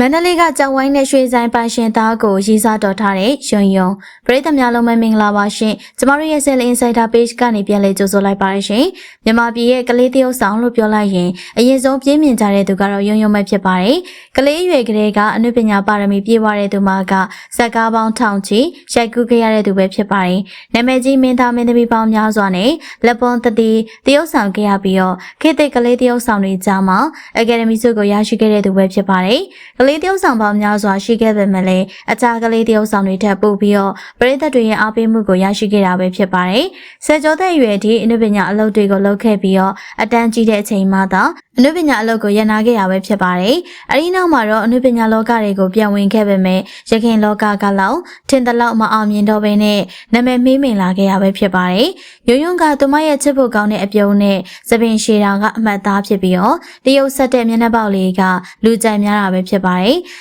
မန္တလေးကကြောက်ဝိုင်းနဲ့ရွှေဆိုင်ပိုင်ရှင်သားကိုရေးစားတော်ထားတဲ့ယွန်ယွန်ပရိသတ်များလုံးပဲမင်္ဂလာပါရှင်ကျမတို့ရဲ့ Cell Insider Page ကနေပြန်လည်ကြိုဆိုလိုက်ပါရရှင်မြန်မာပြည်ရဲ့ကလေးတယောက်ဆောင်လို့ပြောလိုက်ရင်အရင်ဆုံးပြင်းမြင်ကြတဲ့သူကတော့ယွန်ယွန်ပဲဖြစ်ပါတယ်ကလေးအရွယ်ကလေးကအနုပညာပါရမီပြည့်ဝတဲ့သူမှကဇက်ကားပေါင်းထောင်ချီရိုက်ကူးခဲ့ရတဲ့သူပဲဖြစ်ပါတယ်နာမည်ကြီးမင်းသားမင်းသမီးပေါင်းများစွာနဲ့လက်ပွန်တတိတယောက်ဆောင်ခဲ့ရပြီးတော့ခေတ်သစ်ကလေးတယောက်ဆောင်တွေကြားမှာအကယ်ဒမီဆုကိုရရှိခဲ့တဲ့သူပဲဖြစ်ပါတယ်ကလေးတယောက်ဆောင်ပေါင်းများစွာရှိခဲ့ပေမဲ့လည်းအခြားကလေးတယောက်ဆောင်တွေထပ်ပို့ပြီးတော့ပရိသတ်တွေရဲ့အားပေးမှုကိုရရှိခဲ့တာပဲဖြစ်ပါတယ်။ဆယ်ကျော်သက်အရွယ်ဒီအနုပညာအလုပ်တွေကိုလုပ်ခဲ့ပြီးတော့အတန်းကြီးတဲ့အချိန်မှသာအနုပညာအလုပ်ကိုရန်နာခဲ့ရပဲဖြစ်ပါတယ်။အဲဒီနောက်မှာတော့အနုပညာလောကတွေကိုပြန်ဝင်ခဲ့ပေမဲ့ရခင်လောကကလောက်ထင်သလောက်မအောင်မြင်တော့ဘဲနဲ့နာမည်မေးမိန်လာခဲ့ရပဲဖြစ်ပါတယ်။ရုံရုံကသူမရဲ့ချစ်ဖို့ကောင်းတဲ့အပြုံးနဲ့သပင်ရှည်တာကအမှတ်သားဖြစ်ပြီးတော့တရုတ်ဆက်တဲ့မျက်နှာပေါက်လေးကလူကြိုက်များတာပဲဖြစ်ပါတယ်။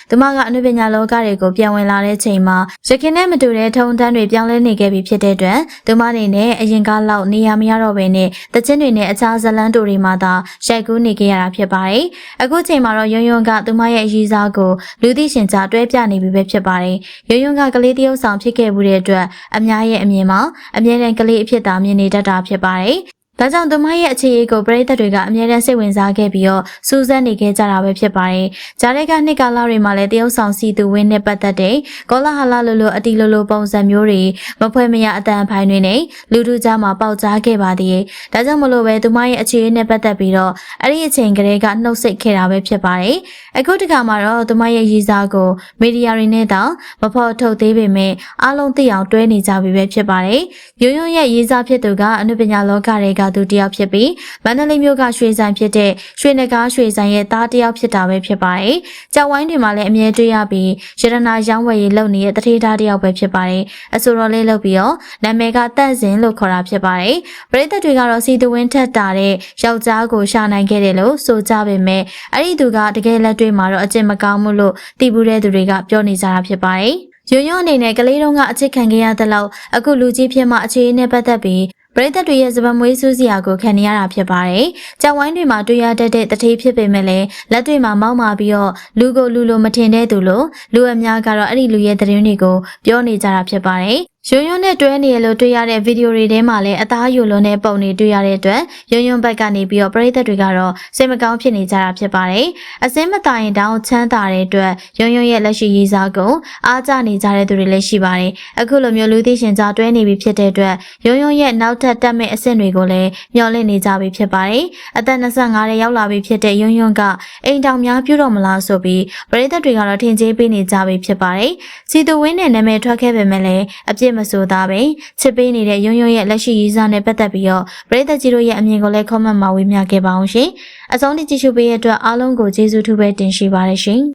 သူမကအနုပညာလောကတွေကိုပြန်ဝင်လာတဲ့ချိန်မှာရခင်နဲ့မတူတဲ့ထုံတန်းတွေပြောင်းလဲနေခဲ့ပြီဖြစ်တဲ့အတွက်သူမအနေနဲ့အရင်ကလောက်နေရာမရတော့ဘဲနဲ့တချင်းတွေနဲ့အခြားဇလန်းတူတွေမှသာရိုက်ကူးနေခဲ့ရတာဖြစ်ပါတယ်။အခုချိန်မှာတော့ယွန်းယွန်းကသူမရဲ့အရည်စားကိုလူသိရှင်ကြားတွဲပြနေပြီပဲဖြစ်ပါတယ်။ယွန်းယွန်းကကလေးတယောက်ဆောင်ဖြစ်ခဲ့မှုတဲ့အတွက်အများရဲ့အမြင်မှာအမြဲတမ်းကလေးအဖြစ်သာမြင်နေတတ်တာဖြစ်ပါတယ်။ ဒါကြောင့်သူမရဲ့အခြေအကိုပရိသတ်တွေကအမြဲတမ်းစိတ်ဝင်စားခဲ့ပြီးတော့စူးစမ်းနေခဲ့ကြတာပဲဖြစ်ပါတယ်။ဂျားတဲ့ကနှစ်ကာလတွေမှာလည်းတရုတ်ဆောင်စီသူဝင်းနဲ့ပတ်သက်တဲ့ကောလာဟလလိုလိုအတီလိုလိုပုံစံမျိုးတွေမဖွဲမရအတန်ဖိုင်းတွေနဲ့လူထုကြားမှာပေါက်ကြားခဲ့ပါသေးတယ်။ဒါကြောင့်မလို့ပဲသူမရဲ့အခြေအနဲ့ပတ်သက်ပြီးတော့အဲ့ဒီအချိန်ကလေးကနှုတ်ဆက်ခဲ့တာပဲဖြစ်ပါတယ်။အခုတခါမှာတော့သူမရဲ့ရည်စားကိုမီဒီယာတွေနဲ့တောင်မဖော်ထုတ်သေးပေမဲ့အားလုံးသိအောင်တွဲနေကြပြီပဲဖြစ်ပါတယ်။ရုံရုံရဲ့ရည်စားဖြစ်သူကအနုပညာလောကတွေကသူတယောက်ဖြစ်ပြီးမန္တလေးမြို့ကရွှေဆိုင်ဖြစ်တဲ့ရွှေနဂါးရွှေဆိုင်ရဲ့သားတယောက်ဖြစ်တာပဲဖြစ်ပါတယ်။ကြောက်ဝိုင်းတွေမှာလည်းအမြဲတွေ့ရပြီးရတနာရောင်းဝယ်ရေးလုပ်နေတဲ့တထေးသားတယောက်ပဲဖြစ်ပါတယ်။အဆိုတော်လေးလုပ်ပြီးတော့နာမည်ကတန့်စင်လို့ခေါ်တာဖြစ်ပါတယ်။ပရိသတ်တွေကတော့စီတဝင်းထက်တာတဲ့ယောက်ျားကိုရှာနိုင်ခဲ့တယ်လို့ဆိုကြပေမဲ့အဲ့ဒီသူကတကယ်လက်တွေ့မှာတော့အကျင့်မကောင်းမှုလို့သိဘူးတဲ့သူတွေကပြောနေကြတာဖြစ်ပါတယ်။ရွံ့ရွံ့အနေနဲ့ကလေးတုန်းကအချစ်ခံခဲ့ရတဲ့လောက်အခုလူကြီးဖြစ်မှအခြေအနေနဲ့ပတ်သက်ပြီး ပရိသတ်တွေရဲ့စပမွေးစူးစရာကိုခံနေရတာဖြစ်ပါတယ်။ကြောင်ဝိုင်းတွေမှာတွေ့ရတတ်တဲ့တတိဖြစ်ပေမဲ့လည်းလက်တွေမှာမောက်မာပြီးတော့လူကိုလူလိုမထင်တဲ့သူလို့လူအများကတော့အဲ့ဒီလူရဲ့သတင်းတွေကိုပြောနေကြတာဖြစ်ပါတယ်။ ရွံ့ရွံ့နဲ့တွဲနေရလို့တွေ့ရတဲ့ဗီဒီယိုတွေထဲမှာလည်းအသားယိုလွန်တဲ့ပုံတွေတွေ့ရတဲ့အတွက်ရွံ့ရွံ့ဘက်ကနေပြီးတော့ပရိသတ်တွေကတော့စိတ်မကောင်းဖြစ်နေကြတာဖြစ်ပါတယ်။အစင်းမတိုင်တောင်ချမ်းသာတဲ့အတွက်ရွံ့ရွံ့ရဲ့လက်ရှိရေးစားကိုအားကျနေကြတဲ့သူတွေလည်းရှိပါတယ်။အခုလိုမျိုးလူသိရှင်ကြားတွဲနေပြီဖြစ်တဲ့အတွက်ရွံ့ရွံ့ရဲ့နောက်ထပ်တက်မဲ့အဆင့်တွေကိုလည်းမျှော်လင့်နေကြပြီဖြစ်ပါတယ်။အသက်25ရဲ့ရောက်လာပြီဖြစ်တဲ့ရွံ့ရွံ့ကအိမ်တောင်များပြုတော့မလားဆိုပြီးပရိသတ်တွေကတော့ထင်ကြေးပေးနေကြပြီဖြစ်ပါတယ်။စီသူဝင်းနဲ့နာမည်ထွက်ခဲ့ပေမဲ့လည်းအပြစ်မဆိုသားပဲချစ်ပေးနေတဲ့ရုံရုံရဲ့လက်ရှိရေးစားနဲ့ပတ်သက်ပြီးတော့ပရိသတ်ကြီးတို့ရဲ့အမြင်ကိုလည်း comment မှာဝေမျှခဲ့ပါအောင်ရှင်အဆုံးထိကြည့်ရှုပေးတဲ့အတွက်အားလုံးကိုကျေးဇူးထူးပဲတင်ရှိပါတယ်ရှင်